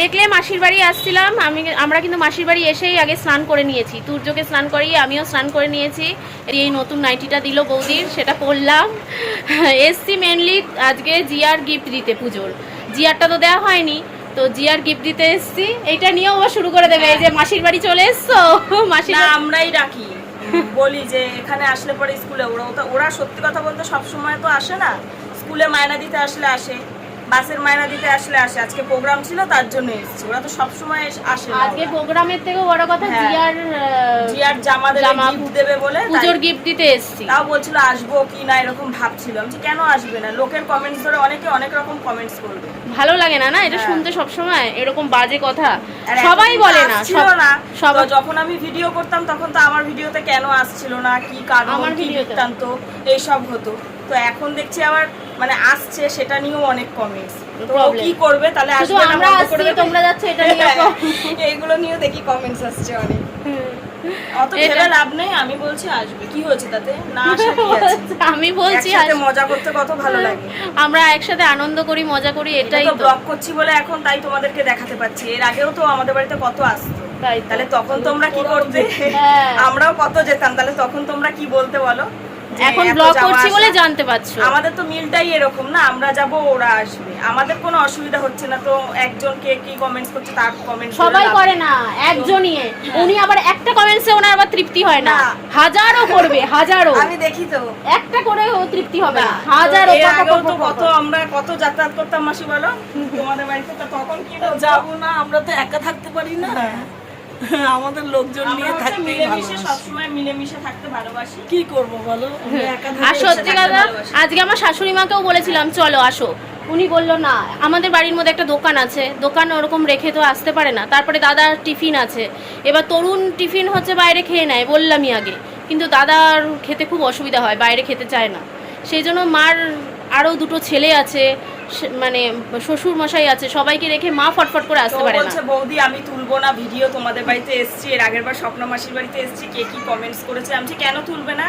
দেখলে মাসির বাড়ি আসছিলাম আমি আমরা কিন্তু মাসির বাড়ি এসেই আগে স্নান করে নিয়েছি। তুর্যকে স্নান করিয়ে আমিও স্নান করে নিয়েছি। এই নতুন নাইটিটা দিল বৌদির সেটা পরলাম। এসছি মেনলি আজকে জিয়ার গিফট দিতে পুজোর। জিয়ারটা তো দেওয়া হয়নি তো জিয়ার গিফট দিতে এসছি। এইটা নিয়েও আবার শুরু করে দেবে এই যে মাসির বাড়ি চলে এসছো? মাসির আমরাই রাখি। বলি যে এখানে আসলে পরে স্কুলে ওরা ওরা সত্যি কথা বলতে সবসময় তো আসে না। স্কুলে মায়না দিতে আসলে আসে। বাসের মায়না দিতে আসলে আসে। আজকে প্রোগ্রাম ছিল তার জন্য এসেছি। ওরা তো সব সময় আসে আজকে প্রোগ্রামের থেকে বড় কথা হ্যাঁ। জিয়ার জিয়ার জামা দেবে গিফট দেবে বলে পুজোর গিফট দিতে এসছি। তাও বলছিল আসব কি না? এরকম ভাবছিল। আমি বলছি, কেন আসবে না? লোকের কমেন্টস ধরে অনেকে অনেক রকম কমেন্টস করবে। ভালো লাগে না না? এটা হ্যাঁ। শুনতে সবসময় এরকম বাজে কথা। সবাই বলে না সব- না। সব- যখন আমি ভিডিও করতাম তখন তো আমার ভিডিওতে কেন আসছিল না? কি কারণ? আমার কি ভিডিওতে। বৃত্তান্ত? এইসব হতো। তো এখন দেখছি আবার মানে আসছে সেটা নিয়েও অনেক কমেন্টস. কি করবে তাহলে আসবে আমরা আসছি তোমরা যাচ্ছ এটা নিয়ে হ্যাঁ, এইগুলো নিয়েও দেখি কমেন্টস আসছে অনেক। অত ভেবে লাভ নেই আমি বলছি আসবে। কি হয়েছে তাতে? না আসা কি আছে? আমি বলছি একসাথে মজা করতে কত ভালো লাগে। আমরা একসাথে আনন্দ করি মজা করি এটাই তো ব্লগ করছি বলে এখন তাই তোমাদেরকে দেখাতে পাচ্ছি। এর আগেও তো আমাদের বাড়িতে কত আসতো। তাই তাহলে তখন তোমরা কি করতে? হ্যাঁ। আমরাও কত যেতাম তাহলে তখন তোমরা কি বলতে বলো? এখন ব্লগ করছি বলে জানতে পারছ। আমাদের তো মিলটাই এরকম না আমরা যাব ওরা আসবে। আমাদের কোনো অসুবিধা হচ্ছে না তো একজন কে কি কমেন্টস করছে তার কমেন্ট সবাই করে না একজনই উনি আবার একটা কমেন্টসে ওনার আবার তৃপ্তি হয় না। না। হাজারো করবে হাজারো আমি দেখি তো। একটা করে ও তৃপ্তি হবে না। না, হাজারো তো এর পা, পা, আগেও পা, তো পা, কত আমরা কত যাতায়াত করতাম মাসি বলো? তোমাদের বাড়িতে তো তখন কি? যাব না আমরা তো একা থাকতে পারি না। আমাদের লোকজন নিয়ে থাকতে মিলেমিশে সবসময় মিলেমিশে থাকতে ভালোবাসি। কি করব বলো? আর থাকতে সত্যি কথা আজকে আমার শাশুড়ি মাকেও বলেছিলাম চলো আসো। উনি বলল না আমাদের বাড়ির মধ্যে একটা দোকান আছে। দোকান ওরকম রেখে তো আসতে পারে না। তারপরে দাদার টিফিন আছে। এবার তরুণ টিফিন হচ্ছে বাইরে খেয়ে নেয় বললামই আগে। কিন্তু দাদার খেতে খুব অসুবিধা হয় বাইরে খেতে চায় না। সেই জন্য মার আরও দুটো ছেলে আছে। মানে শ্বশুর মশাই আছে সবাইকে রেখে মা ফটফট করে আসতে পারে না। বৌদি আমি তুলবো না ভিডিও তোমাদের বাড়িতে এসছি এর আগের বার স্বপ্ন মাসির বাড়িতে এসছি কে কি কমেন্টস করেছে? আমি কেন তুলবে না?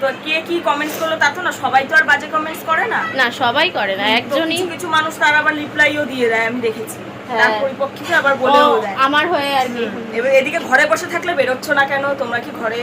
তো কে কি কমেন্টস করল তা তো না সবাই তো আর বাজে কমেন্টস করে না। না সবাই করে না একজনই কিছু মানুষ তার আবার রিপ্লাইও দিয়ে দেয় আমি দেখেছি। হ্যাঁ। তার পরিপ্রেক্ষিতে আবার বলেও দেয়। আমার হয়ে আর কি। এবার এদিকে ঘরে বসে থাকলে বেরোচ্ছ না কেন? তোমরা কি ঘরে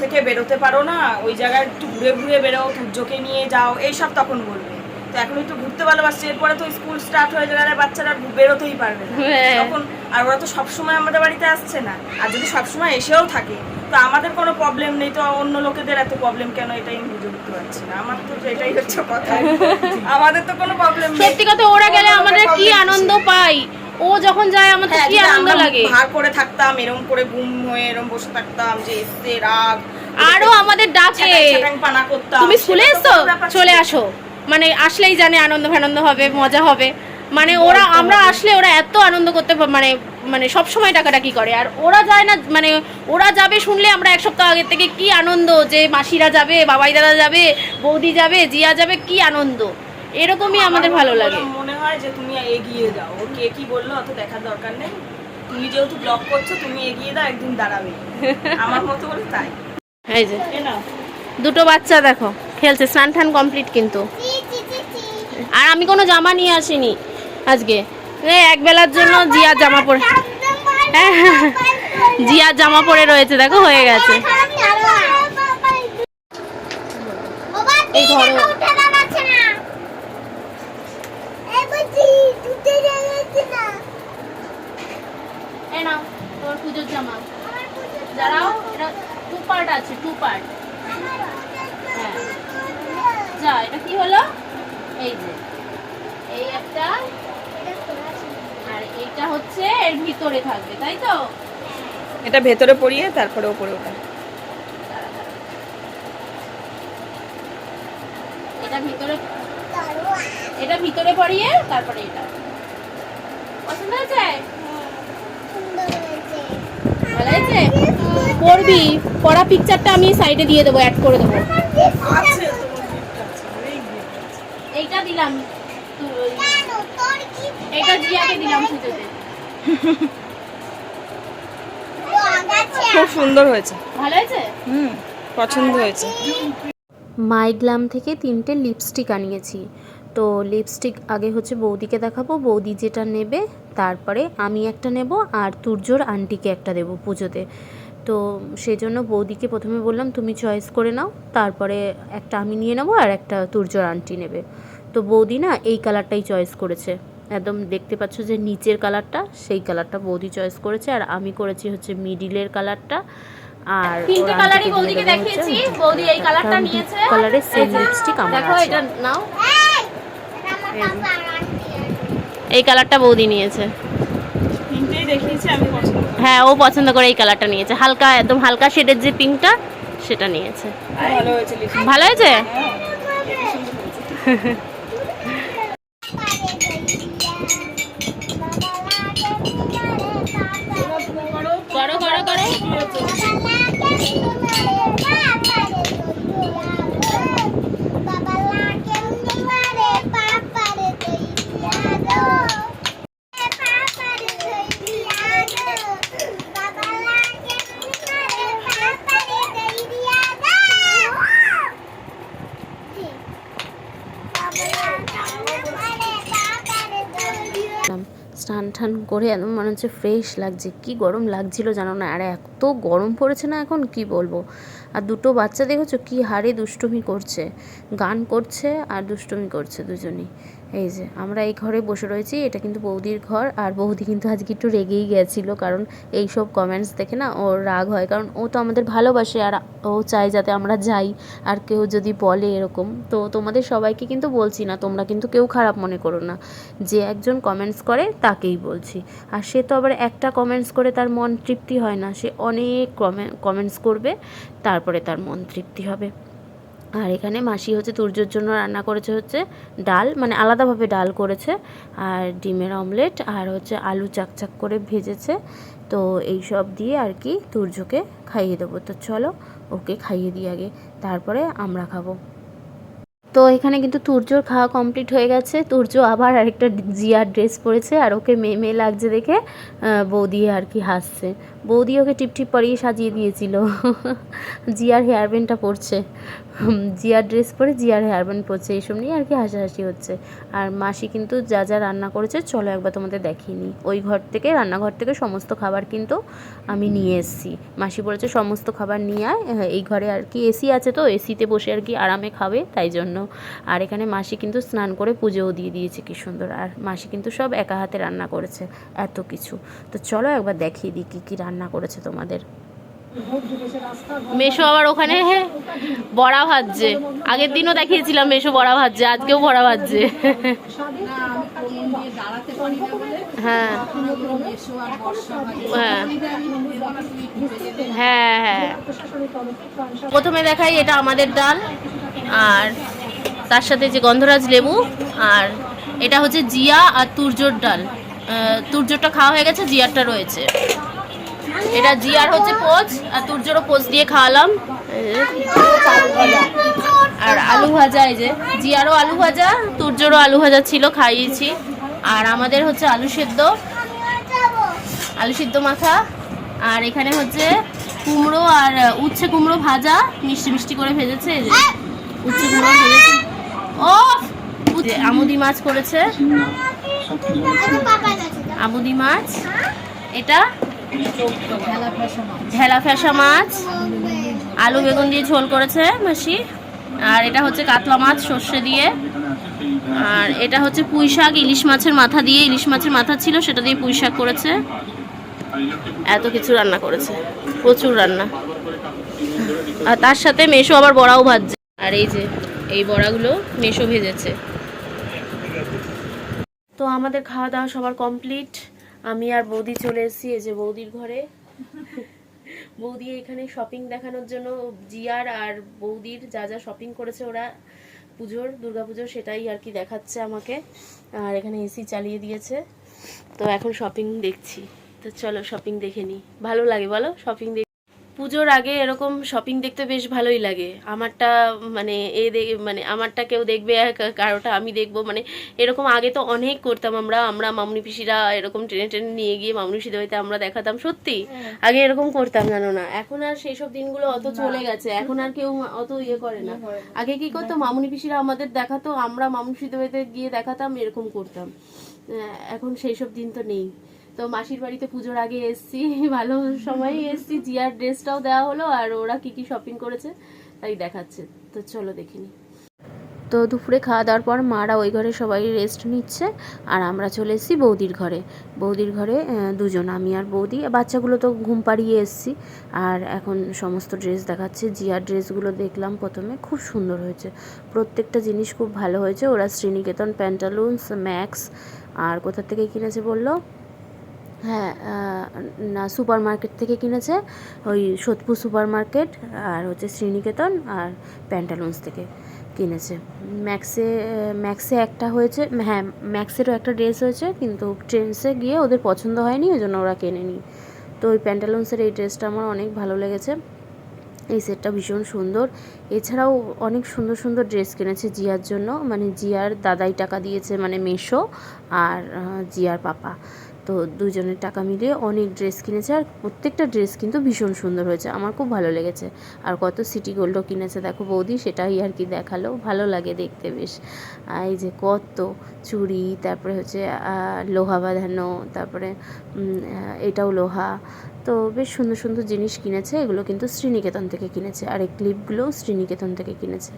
থেকে বেরোতে পারো না? ওই জায়গায় একটু ঘুরে ঘুরে বেরো সূর্যকে নিয়ে যাও এইসব তখন বলবে। তো এখন একটু ঘুরতে ভালোবাসছে। এরপরে তো স্কুল স্টার্ট হয়ে গেলে বাচ্চারা বেরোতেই পারবে না। হ্যাঁ। তখন আর ওরা তো সবসময় আমাদের বাড়িতে আসছে না। আর যদি সবসময় এসেও থাকে তো আমাদের কোনো প্রবলেম নেই। তো অন্য লোকেদের এত প্রবলেম কেন? এটাই আমি বুঝে উঠতে পারছি না। আমার তো এটাই হচ্ছে কথা। আমাদের তো কোনো প্রবলেম নেই। সত্যি কথা ওরা গেলে আমাদের কি আনন্দ পাই ও যখন যায় আমাদের হ্যাঁ, কি আনন্দ লাগে? ভার করে থাকতাম এরকম করে ঘুম হয়ে এরকম বসে থাকতাম যে এসছে রাগ। আরও আমাদের ডাকে। তুমি স্কুলে ব্যাপার চলে আসো। মানে আসলেই জানে আনন্দ ফানন্দ হবে মজা হবে। মানে ওরা আমরা আসলে ওরা এত আনন্দ করতে মানে মানে সব সময় ডাকাডাকি করে। আর ওরা যায় না মানে ওরা যাবে শুনলে আমরা এক সপ্তাহ আগের থেকে কি আনন্দ যে মাসিরা যাবে বাবাই দাদা যাবে বৌদি যাবে জিয়া যাবে কি আনন্দ। এরকমই আমাদের ভালো লাগে। মনে হয় যে তুমি এগিয়ে যাও। ও কে কি বলল অত দেখার দরকার নেই। তুমি যেহেতু ব্লগ করছ তুমি এগিয়ে দাও একদিন দাঁড়াবে। আমার মতো তাই। এই যে। দুটো বাচ্চা দেখো খেলছে স্নান টান কমপ্লিট কিন্তু। আর আমি কোনো জামা নিয়ে আসিনি আজকে। এই এক বেলার জন্য জিয়ার জামা পরে জিয়ার জামা পরে রয়েছে দেখো হয়ে গেছে। এই ধরো। এই নাও তোর পুজোর জামা। দাঁড়াও এটা টু পার্ট আছে টু পার্ট হ্যাঁ। যা এটা কি হলো? এই যে এই একটা আর এইটা হচ্ছে এর ভিতরে থাকবে তাই তো? এটা ভেতরে পড়িয়ে তারপরে ওপরে ওঠা। এটা ভিতরে এটা ভিতরে পরিয়ে তারপরে এটা। পছন্দ হয়েছে? ভালো হয়েছে? পড়বি পড়া পিকচারটা আমি সাইডে দিয়ে দেবো অ্যাড করে দেবো আছে তোমার gift আছে অনেক gift আছে এইটা দিলাম। তো- এইটা জিয়াকে দিলাম পুজোতে। খুব সুন্দর হয়েছে। ভালো হয়েছে? হুম পছন্দ হয়েছে। মাইগ্লাম থেকে তিনটে লিপস্টিক আনিয়েছি। তো লিপস্টিক আগে হচ্ছে বৌদিকে দেখাবো। বৌদি যেটা নেবে তারপরে আমি একটা নেব আর তুর্যর আন্টিকে একটা দেবো পুজোতে। তো সেই জন্য বৌদিকে প্রথমে বললাম তুমি চয়েস করে নাও। তারপরে একটা আমি নিয়ে নেব আর একটা তুর্যর আন্টি নেবে। তো বৌদি না এই কালারটাই চয়েস করেছে। একদম দেখতে পাচ্ছ যে নিচের কালারটা সেই কালারটা বৌদি চয়েস করেছে। আর আমি করেছি হচ্ছে মিডিলের কালারটা আর তিনটে কালারই বৌদিকে দেখিয়েছি। বৌদি এই কালারটা নিয়েছে। কালারের সেম লিপস্টিক আমার দেখো এটা নাও। এই কালারটা বৌদি নিয়েছে। তিনটেই দেখিয়েছি আমি পছন্দ হ্যাঁ ও পছন্দ করে এই কালারটা নিয়েছে। হালকা একদম হালকা শেডের যে পিঙ্কটা সেটা নিয়েছে। ভালো হয়েছে ভালো হয়েছে। টান করে একদম মনে হচ্ছে ফ্রেশ লাগছে। কি গরম লাগছিল জানো না? আর এত গরম পড়েছে না এখন, কি বলব? আর দুটো বাচ্চা দেখেছ? কি হারে দুষ্টুমি করছে। গান করছে আর দুষ্টুমি করছে দুজনেই। এই যে, আমরা এই ঘরে বসে রয়েছি, এটা কিন্তু বৌদির ঘর, আর বৌদি কিন্তু আজকে একটু রেগেই গেছিল, কারণ এই সব কমেন্টস দেখে না ওর রাগ হয়, কারণ ও তো আমাদের ভালোবাসে, আর ও চায় যাতে আমরা যাই, আর কেউ যদি বলে এরকম, তো তোমাদের সবাইকে কিন্তু বলছি না, তোমরা কিন্তু কেউ খারাপ মনে করো না, যে একজন কমেন্টস করে তাকেই বলছি, আর সে তো আবার একটা কমেন্টস করে তার মন তৃপ্তি হয় না, সে অনেক কমেন্টস করবে, তারপরে তার মন তৃপ্তি হবে। আর এখানে মাসি হচ্ছে তুর্যর জন্য রান্না করেছে হচ্ছে ডাল মানে আলাদাভাবে ডাল করেছে আর ডিমের অমলেট আর হচ্ছে আলু চাকচাক করে ভেজেছে। তো এই সব দিয়ে আর কি তুর্যকে খাইয়ে দেবো। তো চলো ওকে খাইয়ে দিই আগে, তারপরে আমরা খাব। তো এখানে কিন্তু তুর্যর খাওয়া কমপ্লিট হয়ে গেছে। তুর্য আবার আরেকটা জিয়ার ড্রেস পরেছে আর ওকে মেয়ে মেয়ে লাগছে দেখে বৌদি আর কি হাসছে। বৌদি ওকে টিপটিপ পরিয়ে সাজিয়ে দিয়েছিল। জিয়ার হেয়ার ব্যান্ডটা পরছে। জিয়ার ড্রেস পরে জিয়ার হেয়ার ব্যান্ড পরছে। এইসব নিয়ে আর কি হাসাহাসি হচ্ছে। আর মাসি কিন্তু যা যা রান্না করেছে, চলো একবার তোমাদের দেখিয়ে নিই। ওই ঘর থেকে, রান্নাঘর থেকে সমস্ত খাবার কিন্তু আমি নিয়ে এসেছি। মাসি বলেছে, সমস্ত খাবার নিয়ে আয়। এই ঘরে আর কি এসি আছে তো এসিতে বসে আর কি আরামে খাবে, তাই জন্য। আর এখানে মাসি কিন্তু স্নান করে পুজোও দিয়ে দিয়েছে, কি সুন্দর। আর মাসি কিন্তু সব একা হাতে রান্না করেছে, এত কিছু। তো চলো একবার দেখিয়ে দিই কী কী রান্না করেছে তোমাদের। মেশো আবার ওখানে? বড়া ভাজছে। আগের দিনও দেখিয়েছিলাম মেশো বড়া ভাজছে আজকেও বড়া ভাজছে। হ্যাঁ। হ্যাঁ। হ্যাঁ হ্যাঁ। প্রথমে দেখাই এটা আমাদের ডাল আর তার সাথে যে গন্ধরাজ লেবু আর এটা হচ্ছে জিয়া আর তুর্যর ডাল। তুর্যটা খাওয়া হয়ে গেছে জিয়ারটা রয়েছে। এটা জিয়ার হচ্ছে পোচ আর তুর্যরও পোচ দিয়ে খাওয়ালাম। আর আলু ভাজা এই যে জিয়ারও আলু ভাজা তুর্যরও আলু ভাজা ছিল খাইয়েছি। আর আমাদের হচ্ছে আলু সেদ্ধ আলু সিদ্ধ মাথা। আর এখানে হচ্ছে কুমড়ো আর উচ্ছে কুমড়ো ভাজা মিষ্টি মিষ্টি করে ভেজেছে এই যে। উচ্ছে কুমড়ো ভেজেছে। ও আমুদি মাছ করেছে। আমুদি মাছ। এটা ঢেলা ফেসা মাছ। আলু বেগুন দিয়ে ঝোল করেছে মাসি। আর এটা হচ্ছে কাতলা মাছ, সর্ষে দিয়ে। আর এটা হচ্ছে পুঁই শাক, ইলিশ মাছের মাথা দিয়ে। ইলিশ মাছের মাথা ছিল, সেটা দিয়ে পুঁই শাক করেছে। এত কিছু রান্না করেছে। প্রচুর রান্না। আর তার সাথে মেশো আবার বড়াও ভাজছে। আর এই যে, এই বড়াগুলো মেশো ভেজেছে। তো আমাদের খাওয়া দাওয়া সবার কমপ্লিট। আমি আর বৌদি চলে এসেছি, এই যে বৌদির ঘরে। বৌদি এখানে শপিং দেখানোর জন্য জিয়ার আর বৌদির যা যা শপিং করেছে ওরা, পুজোর, দুর্গাপুজোর সেটাই আর কি দেখাচ্ছে আমাকে। আর এখানে এসি চালিয়ে দিয়েছে। তো এখন শপিং দেখছি। তো চলো শপিং দেখে নিই। ভালো লাগে বলো? শপিং পুজোর আগে এরকম শপিং দেখতে বেশ ভালোই লাগে। আমারটা মানে এ মানে আমারটা কেউ দেখবে কারোটা আমি দেখব। মানে এরকম আগে তো অনেক করতাম আমরা। আমরা মামনি পিসিরা এরকম ট্রেনে ট্রেনে নিয়ে গিয়ে মামনি বাড়িতে আমরা দেখাতাম সত্যি। আগে এরকম করতাম জানো না। এখন আর সেই সব দিনগুলো অত চলে গেছে। এখন আর কেউ অত ইয়ে করে না। আগে কি করতো? মামনি পিসিরা আমাদের দেখাতো আমরা মামনি বাড়িতে গিয়ে দেখাতাম এরকম করতাম। এখন সেই সব দিন তো নেই। তো মাসির বাড়িতে পুজোর আগে এসছি, ভালো সময়ই এসছি, জিয়ার ড্রেসটাও দেওয়া হলো আর ওরা কি কি শপিং করেছে তাই দেখাচ্ছে। তো চলো দেখিনি তো দুপুরে খাওয়া দাওয়ার পর মারা ওই ঘরে সবাই রেস্ট নিচ্ছে আর আমরা চলে এসেছি বৌদির ঘরে। বৌদির ঘরে দুজন, আমি আর বৌদি। বাচ্চাগুলো তো ঘুম পাড়িয়ে এসেছি আর এখন সমস্ত ড্রেস দেখাচ্ছে। জিয়ার ড্রেসগুলো দেখলাম প্রথমে, খুব সুন্দর হয়েছে। প্রত্যেকটা জিনিস খুব ভালো হয়েছে। ওরা শ্রীনিকেতন প্যান্টালুন্স ম্যাক্স আর কোথা থেকে কিনেছে বলল? হ্যাঁ না সুপার মার্কেট থেকে কিনেছে। ওই সোদপুর সুপার মার্কেট আর হচ্ছে শ্রীনিকেতন আর প্যান্টালুন্স থেকে কিনেছে। ম্যাক্সে ম্যাক্সে একটা হয়েছে হ্যাঁ ম্যাক্সেরও একটা ড্রেস হয়েছে, কিন্তু ট্রেন্সে গিয়ে ওদের পছন্দ হয়নি, ওই জন্য ওরা কেনেনি। তো ওই প্যান্টালুন্সের এই ড্রেসটা আমার অনেক ভালো লেগেছে। এই সেটটা ভীষণ সুন্দর। এছাড়াও অনেক সুন্দর সুন্দর ড্রেস কিনেছে জিয়ার জন্য। মানে জিয়ার দাদাই টাকা দিয়েছে মানে মেশো আর জিয়ার পাপা। তো দুজনের টাকা মিলিয়ে অনেক ড্রেস কিনেছে আর প্রত্যেকটা ড্রেস কিন্তু ভীষণ সুন্দর হয়েছে। আমার খুব ভালো লেগেছে। আর কত সিটি গোল্ডও কিনেছে, দেখো বৌদি, সেটাই আর কি দেখাল। ভালো লাগে দেখতে বেশ। এই যে কত চুড়ি, তারপরে হচ্ছে লোহা বাঁধানো, তারপরে এটাও লোহা। তো বেশ সুন্দর সুন্দর জিনিস কিনেছে। এগুলো কিন্তু শ্রীনিকেতন থেকে কিনেছে। আর এই ক্লিপগুলোও শ্রীনিকেতন থেকে কিনেছে।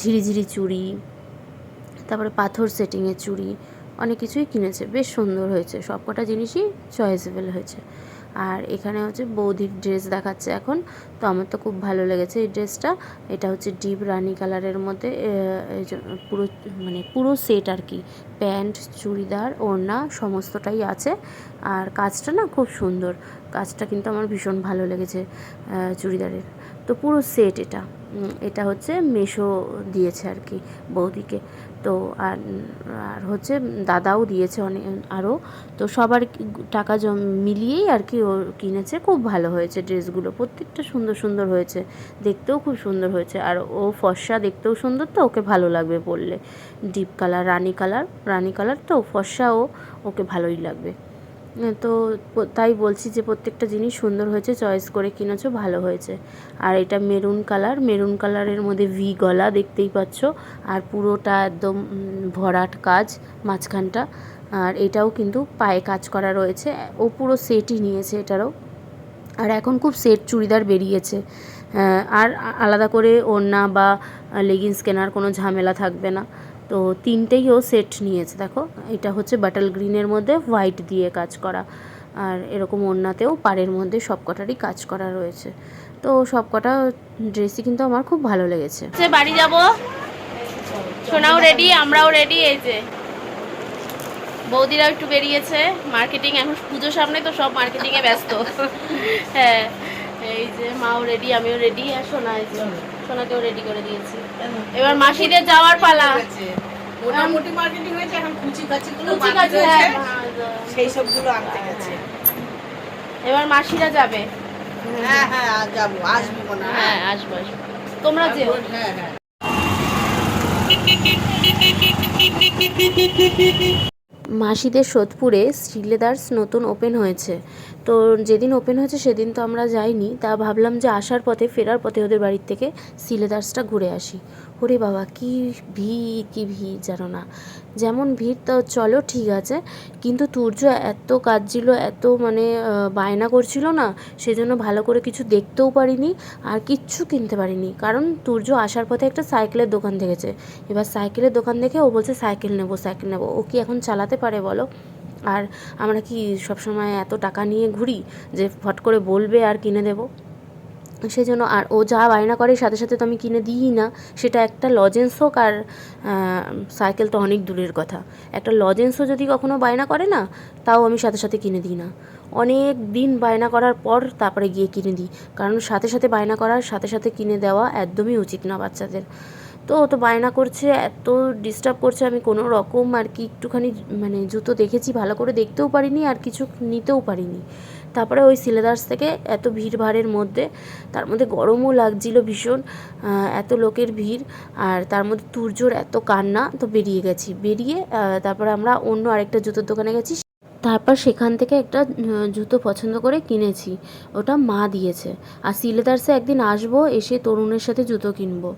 ঝিরিঝিরি চুড়ি, তারপরে পাথর সেটিংয়ের চুড়ি অনেক কিছুই কিনেছে। বেশ সুন্দর হয়েছে। সব কটা জিনিসই চয়েসেবল হয়েছে। আর এখানে হচ্ছে বৌদির ড্রেস দেখাচ্ছে এখন। তো আমার তো খুব ভালো লেগেছে এই ড্রেসটা এটা হচ্ছে ডিপ রানি কালারের মধ্যে পুরো মানে পুরো সেট আর কি। প্যান্ট, চুড়িদার, ওড়না সমস্তটাই আছে। আর কাজটা না খুব সুন্দর। কাজটা কিন্তু আমার ভীষণ ভালো লেগেছে চুড়িদারের। তো পুরো সেট এটা। এটা হচ্ছে মেশো দিয়েছে আর কি বৌদিকে। তো আর আর হচ্ছে দাদাও দিয়েছে অনেক, আরও। তো সবার টাকা জম, মিলিয়েই আর কি ও কিনেছে। খুব ভালো হয়েছে ড্রেসগুলো। প্রত্যেকটা সুন্দর সুন্দর হয়েছে। দেখতেও খুব সুন্দর হয়েছে। আর ও ফর্সা দেখতেও সুন্দর তো, ওকে ভালো লাগবে পরলে। ডিপ কালার, রানি কালার রানি কালার তো ফর্সাও ওকে ভালোই লাগবে। তো তাই বলছি যে প্রত্যেকটা জিনিস সুন্দর হয়েছে চয়েস করে কিনেছো ভালো হয়েছে। আর এটা মেরুন কালার মেরুন কালারের মধ্যে ভি গলা দেখতেই পাচ্ছ আর পুরোটা একদম ভরাট কাজ মাঝখানটা। আর এটাও কিন্তু পায়ে কাজ করা রয়েছে ও পুরো সেটই নিয়েছে এটারও। আর এখন খুব সেট চুড়িদার বেরিয়েছে। আহ, আর আলাদা করে ওড়না বা লেগিংস কেনার কোনো ঝামেলা থাকবে না। তো তিনটেই ও সেট নিয়েছে, দেখো। এটা হচ্ছে বাটাল গ্রিনের মধ্যে হোয়াইট দিয়ে কাজ করা। আর এরকম ওড়নাতেও পাড়ের মধ্যে সব কটারই কাজ করা রয়েছে। তো সব কটা ড্রেসই কিন্তু আমার খুব ভালো লেগেছে। বাড়ি যাব। সোনাও রেডি আমরাও রেডি এই যে। বৌদিরাও একটু বেরিয়েছে। মার্কেটিং এখন পুজোর সামনে, তো সব মার্কেটিংয়ে ব্যস্ত। হ্যাঁ এই যে মাও রেডি আমিও রেডি আর সোনা সোনাকেও রেডি করে দিয়েছি। এবার মাসিদের যাওয়ার পালা। মোটামুটি মার্কেটিং হয়েছে এখন কুচি কাচি গুলো হ্যাঁ, সেই সবগুলো আনতে গেছে। এবার মাসিরা যাবে। হ্যাঁ হ্যাঁ যাব। আসবি হয়। হ্যাঁ আসব আসব। তোমরা যেও। হ্যাঁ হ্যাঁ। মাসিদের সোদপুরে শ্রীলেদার্স নতুন ওপেন হয়েছে। তো যেদিন ওপেন হয়েছে সেদিন তো আমরা যাইনি, তা ভাবলাম যে আসার পথে, ফেরার পথে ওদের বাড়ির থেকে শ্রীলেদার্সটা ঘুরে আসি। ওরে বাবা, কি ভিড় কি ভিড় জানো না। যেমন ভিড় তো চলো, ঠিক আছে। কিন্তু তুর্য এত কাজ ছিল এত মানে বায়না করছিল না, সেজন্য ভালো করে কিছু দেখতেও পারিনি আর কিচ্ছু কিনতে পারিনি। কারণ তুর্য আসার পথে একটা সাইকেলের দোকান দেখেছে। এবার সাইকেলের দোকান দেখে ও বলছে, সাইকেল নেব সাইকেল নেব। ও কি এখন চালাতে পারে, বলো? আর আমরা কি সবসময় এত টাকা নিয়ে ঘুরি যে ফট করে বলবে আর কিনে দেবো? সেই জন্য আর ও যা বায়না করে সাথে সাথে তো আমি কিনে দিই না। সেটা একটা লজেন্স হোক আর সাইকেল তো অনেক দূরের কথা। একটা লজেন্সও যদি কখনো বায়না করে না, তাও আমি সাথে সাথে কিনে দিই না। অনেক দিন বায়না করার পর তারপরে গিয়ে কিনে দিই। কারণ সাথে সাথে বায়না করার, সাথে সাথে কিনে দেওয়া একদমই উচিত না বাচ্চাদের। তো ও তো বায়না করছে, এত ডিস্টার্ব করছে, আমি কোনো রকম আর কি একটুখানি মানে জুতো দেখেছি, ভালো করে দেখতেও পারিনি আর কিছু নিতেও পারিনি। তারপরে ওই সিলেদার্স থেকে এত ভিড় ভাড়ের মধ্যে, তার মধ্যে গরমও লাগছিল ভীষণ এত লোকের ভিড়, আর তার মধ্যে তুর্যর এত কান্না, তো বেরিয়ে গেছি। বেরিয়ে তারপরে আমরা অন্য আরেকটা জুতোর দোকানে গেছি। তারপর সেখান থেকে একটা জুতো পছন্দ করে কিনেছি। ওটা মা দিয়েছে। আর সিলেদার্সে একদিন আসব, এসে তরুণের সাথে জুতো কিনবো।